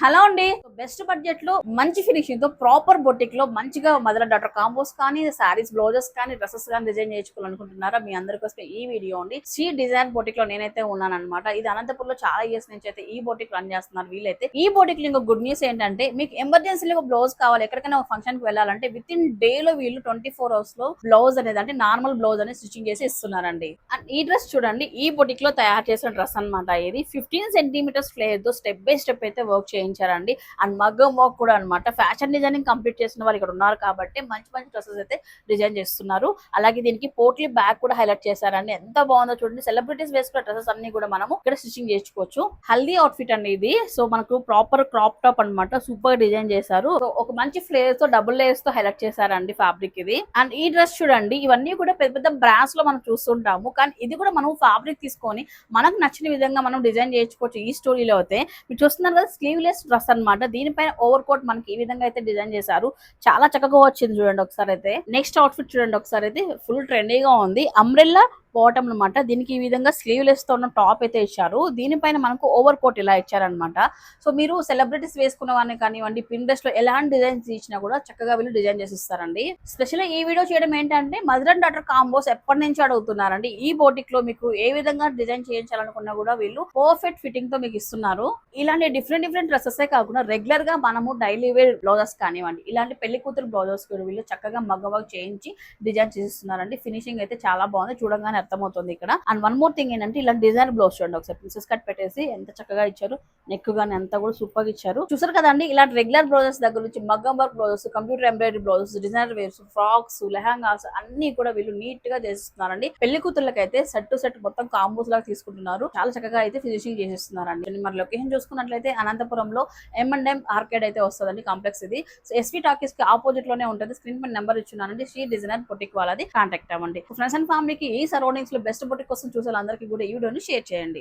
Hello అండి. Best బడ్జెట్లో మంచి ఫినిషింగ్తో ప్రాపర్ బొటిక్లో మంచిగా మదర్ డాక్టర్ కాంబోస్ కానీ సారీస్ బ్లౌజెస్ కానీ డ్రెస్సెస్ కానీ డిజైన్ చేయించుకోవాలనుకుంటున్నారా? మీ అందరికోసం ఈ వీడియో అండి. శ్రీ డిజైన్ బొటిక్లో నేనైతే ఉన్నాను అనమాట ఇది అనంతపురం లో చాలా ఇయర్స్ నుంచి అయితే ఈ బొటిక్ రన్ చేస్తున్నారు వీళ్ళైతే. ఈ బొటిక్లో ఇంకో గుడ్ న్యూస్ ఏంటంటే మీకు ఎమర్జెన్సీలో ఒక బ్లౌజ్ కావాలి. ఎక్కడికైనా ఒక ఫంక్షన్కి వెళ్ళాలంటే విత్ ఇన్ డే లో వీళ్ళు ట్వంటీ ఫోర్ అవర్స్లో బ్లౌజ్ అనేది అంటే నార్మల్ బ్లౌజ్ అనేది స్టిచింగ్ చేసి ఇస్తున్నారండి. అండ్ ఈ డ్రెస్ చూడండి ఈ బొటిక్లో తయారు చేసిన డ్రెస్ అన్నమాట ఇది. ఫిఫ్టీన్ సెంటీమీటర్స్ ఫ్లేర్తో స్టెప్ బై స్టెప్ అయితే వర్క్ చేయించారండి. అండ్ మగ్గం వర్క్ కూడా అన్నమాట. ఫ్యాషన్ డిజైనింగ్ కంప్లీట్ చేసిన వాళ్ళు ఇక్కడ ఉన్నారు కాబట్టి మంచి మంచి డ్రెస్సెస్ అయితే డిజైన్ చేస్తున్నారు. అలాగే దీనికి పోట్లీ బ్యాగ్ కూడా హైలైట్ చేశారండి. ఎంత బాగుందో చూడండి. సెలబ్రిటీస్ వేసుకున్న డ్రెస్సెస్ అన్ని కూడా మనము ఇక్కడ స్టిచ్చింగ్ చేసుకోవచ్చు. హల్దీ అవుట్ఫిట్ అండి ఇది. సో మనకు ప్రాపర్ క్రాప్ టాప్ అన్నమాట. సూపర్ డిజైన్ చేశారు. సో ఒక మంచి ఫ్లేయర్స్తో డబుల్ లేయర్స్తో హైలైట్ చేశారండి ఫ్యాబ్రిక్ ఇది. అండ్ ఈ డ్రెస్ చూడండి. ఇవన్నీ కూడా పెద్ద పెద్ద బ్రాండ్స్లో మనం చూస్తుంటాము. కానీ ఇది కూడా మనం ఫ్యాబ్రిక్ తీసుకొని మనకు నచ్చిన విధంగా మనం డిజైన్ చేసుకోవచ్చు ఈ స్టోరీలో అయితే. మీరు చూస్తున్నారు కదా స్లీవ్లెస్ డ్రెస్ అన్నమాట. దీనిపైన ఓవర్ కోట్ మనకి ఈ విధంగా అయితే డిజైన్ చేశారు. చాలా చక్కగా వచ్చింది చూడండి ఒకసారి అయితే. నెక్స్ట్ అవుట్ఫిట్ చూడండి ఒకసారి అయితే. ఫుల్ ట్రెండీగా ఉంది. అంబ్రెల్లా బాటమ్ అన్నమాట. దీనికి ఈ విధంగా స్లీవ్లెస్తో ఉన్న టాప్ అయితే ఇచ్చారు. దీనిపైన మనకు ఓవర్ కోట్ ఇలా ఇచ్చారనమాట సో మీరు సెలబ్రిటీస్ వేసుకున్న వారిని కానివ్వండి పిండెస్ట్లో ఎలాంటి డిజైన్స్ ఇచ్చినా కూడా చక్కగా వీళ్ళు డిజైన్ చేసి ఇస్తారండి స్పెషల్ ఈ వీడియో చేయడం ఏంటంటే మదర్ అండ్ డాటర్ కాంబోస్ ఎప్పటి నుంచి అడుగుతున్నారండి? ఈ బోటిక్లో మీకు ఏ విధంగా డిజైన్ చేయించాలనుకున్నా కూడా వీళ్ళు పర్ఫెక్ట్ ఫిట్టింగ్తో మీకు ఇస్తున్నారు. ఇలాంటి డిఫరెంట్ డిఫరెంట్ డ్రెస్సెస్ కాకుండా రెగ్యులర్గా మనము డైలీ వేర్ బ్లౌజెస్ కానివ్వండి ఇలాంటి పెళ్ళి కూతురు బ్లౌజెస్ కూడా వీళ్ళు చక్కగా మగ్గ చేయించి డిజైన్ చేసిస్తున్నారండి. ఫినిషింగ్ అయితే చాలా బాగుంది. చూడగానే అర్థమవుతుంది ఇక్కడ. అండ్ వన్ మోర్ థింగ్ ఏంటంటే ఇలాంటి డిజైన్ బ్లౌజ్ చూడండి ఒకసారి. ప్రిన్సెస్ కట్ పెట్టేసి ఎంత చక్కగా ఇచ్చారు. నెక్ గానీ అంతా కూడా సూపర్గా ఇచ్చారు. చూసారు కదండి ఇలాంటి రెగ్యులర్ బ్లౌజెస్ దగ్గర నుంచి మగ్గం work blouses computer embroidery blouses designer wears frocks lehengas అన్ని కూడా వీళ్ళు నీట్గా చేస్తున్నారండి పెళ్ళి కూతుర్లకైతే సెట్ టు సెట్ మొత్తం కాంబోస్ లాగా తీసుకుంటున్నారు. చాలా చక్కగా అయితే ఫినిషింగ్ చేసేస్తున్నారండి. మరి లొకేషన్ చూసుకున్నట్లయితే అనంతపురంలో ఎం అండ్ ఎం ఆర్కేడ్ అయితే వస్తుందండి కాంప్లెక్స్ ఇది. ఎస్వి టాకీస్కి ఆపోజిట్లోనే ఉంటుంది. స్క్రీన్ పైన నెంబర్ ఇచ్చున్నానండి. శ్రీ డిజైనర్ పొటిక్ వాళ్ళది. కాంటాక్ట్ అవ్వండి. ఫ్రెండ్స్ అండ్ ఫ్యామిలీకి ఈ సరౌండింగ్స్లో బెస్ట్ పొటిక్ కోసం చూసే అందరికీ కూడా ఈ వీడియోని షేర్ చేయండి.